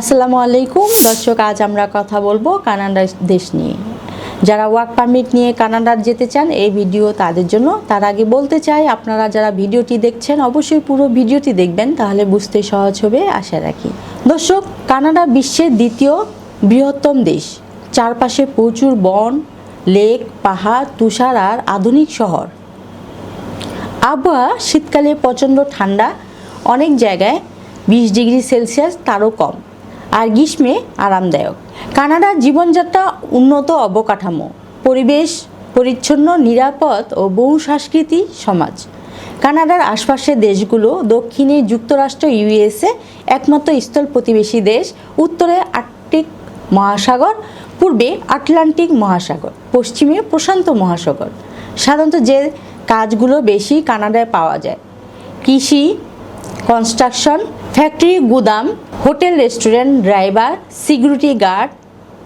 আসসালামু আলাইকুম। দর্শক, আজ আমরা কথা বলব কানাডা দেশ নিয়ে। যারা ওয়ার্ক পারমিট নিয়ে কানাডার যেতে চান, এই ভিডিও তাদের জন্য। তার আগে বলতে চাই, আপনারা যারা ভিডিওটি দেখছেন, অবশ্যই পুরো ভিডিওটি দেখবেন, তাহলে বুঝতে সহজ হবে, আশা রাখি। দর্শক, কানাডা বিশ্বের দ্বিতীয় বৃহত্তম দেশ। চারপাশে প্রচুর বন, লেক, পাহাড়, তুষার আর আধুনিক শহর। আবহাওয়া শীতকালে প্রচণ্ড ঠান্ডা। অনেক জায়গায় বিশ ডিগ্রি সেলসিয়াস, তারও কম। আর গ্রীষ্মে আরামদায়ক। কানাডার জীবনযাত্রা উন্নত অবকাঠামো, পরিবেশ পরিচ্ছন্ন, নিরাপদ ও বহু সংস্কৃতি সমাজ। কানাডার আশপাশের দেশগুলো দক্ষিণে যুক্তরাষ্ট্র ইউএসএ একমাত্র স্থল প্রতিবেশী দেশ, উত্তরে আর্কটিক মহাসাগর, পূর্বে আটলান্টিক মহাসাগর, পশ্চিমে প্রশান্ত মহাসাগর। সাধারণত যে কাজগুলো বেশি কানাডায় পাওয়া যায়, কৃষি কনস্ট্রাকশন ফ্যাক্টরি, গুদাম, hotel, restaurant, driver, security guard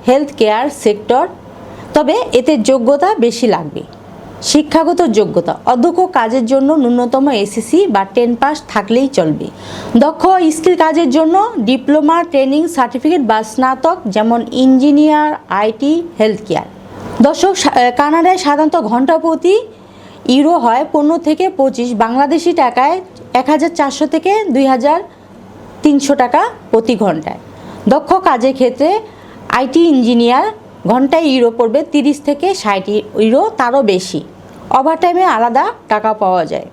health care sector. তবে এতে যোগ্যতা বেশি লাগবে। শিক্ষাগত যোগ্যতা। অধ্যক্ষ কাজের জন্য ন্যূনতম এসএসসি বা টেন পাস থাকলেই চলবে। দক্ষ স্কিল কাজের জন্য ডিপ্লোমা, ট্রেনিং সার্টিফিকেট বা স্নাতক, যেমন ইঞ্জিনিয়ার আইটি হেলথ কেয়ার দর্শক কানাডায় সাধারণত ঘণ্টা প্রতি ইউরো হয় পনেরো থেকে পঁচিশ। বাংলাদেশি টাকায় এক হাজার চারশো থেকে দুই হাজার তিনশো টাকা প্রতি ঘন্টায়। দক্ষ কাজের ক্ষেত্রে আইটি ইঞ্জিনিয়ার ঘন্টায় ইউরো পড়বে তিরিশ থেকে ষাট ইউরো, তারও বেশি। ওভারটাইমে আলাদা টাকা পাওয়া যায়।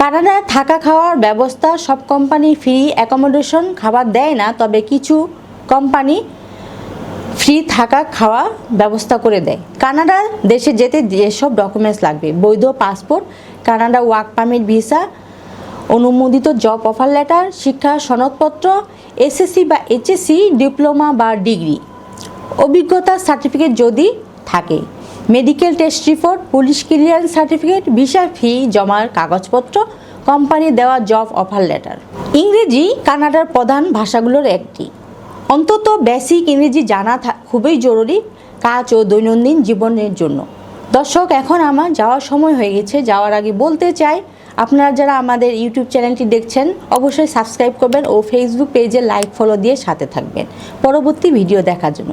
কানাডায় থাকা খাওয়ার ব্যবস্থা, সব কোম্পানি ফ্রি অ্যাকোমোডেশন খাবার দেয় না, তবে কিছু কোম্পানি ফ্রি থাকা খাওয়া ব্যবস্থা করে দেয়। কানাডা দেশে যেতে যেসব ডকুমেন্টস লাগবে, বৈধ passport, Canada work permit visa অনুমোদিত জব অফার লেটার শিক্ষা সনদপত্র এসএসসি বা এইচএসসি ডিপ্লোমা বা ডিগ্রি অভিজ্ঞতা সার্টিফিকেট যদি থাকে medical test report police clearance certificate visa fee জমার কাগজপত্র কোম্পানি দেওয়া জব অফার লেটার ইংরেজি, কানাডার প্রধান ভাষাগুলোর একটি। অন্তত বেসিক ইংরেজি জানা খুবই জরুরি কাজ ও দৈনন্দিন জীবনের জন্য। দর্শক, এখন আমার যাওয়ার সময় হয়ে গেছে, যাওয়ার আগে বলতে চাই আপনারা যারা আমাদের ইউটিউব চ্যানেলটি দেখছেন, অবশ্যই সাবস্ক্রাইব করবেন ও ফেসবুক পেজে লাইক ফলো দিয়ে সাথে থাকবেন। পরবর্তী ভিডিও দেখার জন্য।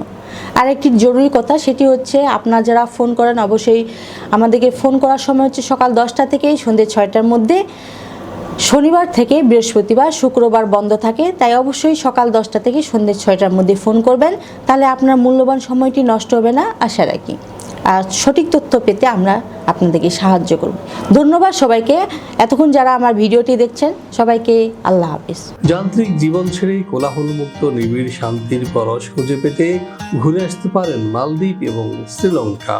আর একটি জরুরি কথা, সেটি হচ্ছে আপনারা যারা ফোন করেন, অবশ্যই আমাদেরকে ফোন করার সময় হচ্ছে সকাল দশটা থেকে সন্ধ্যে ছয়টার মধ্যে। শনিবার থেকে বৃহস্পতিবার, শুক্রবার বন্ধ থাকে, তাই অবশ্যই সকাল দশটা থেকে সন্ধ্যে ছয়টার মধ্যে ফোন করবেন। তাহলে আপনার মূল্যবান সময়টি নষ্ট হবে না, আশা রাখি। সঠিক তথ্য পেতে আমরা আপনাদেরকে সাহায্য করব। ধন্যবাদ সবাইকে। এতক্ষণ যারা আমার ভিডিওটি দেখছেন, সবাইকে আল্লাহ হাফিজ। যান্ত্রিক জীবন ছেড়ে কোলাহলমুক্ত, নিবিড় শান্তির পরশ খুঁজে পেতে ঘুরে আসতে পারেন মালদ্বীপ এবং শ্রীলঙ্কা।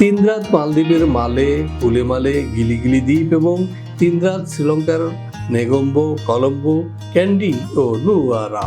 তিন রাত মালদ্বীপের মালে উলেমালে গিলিগিলি দ্বীপ এবং তিন রাত শ্রীলঙ্কার নেগম্বো, কলম্বো, ক্যান্ডি ও নুয়ারা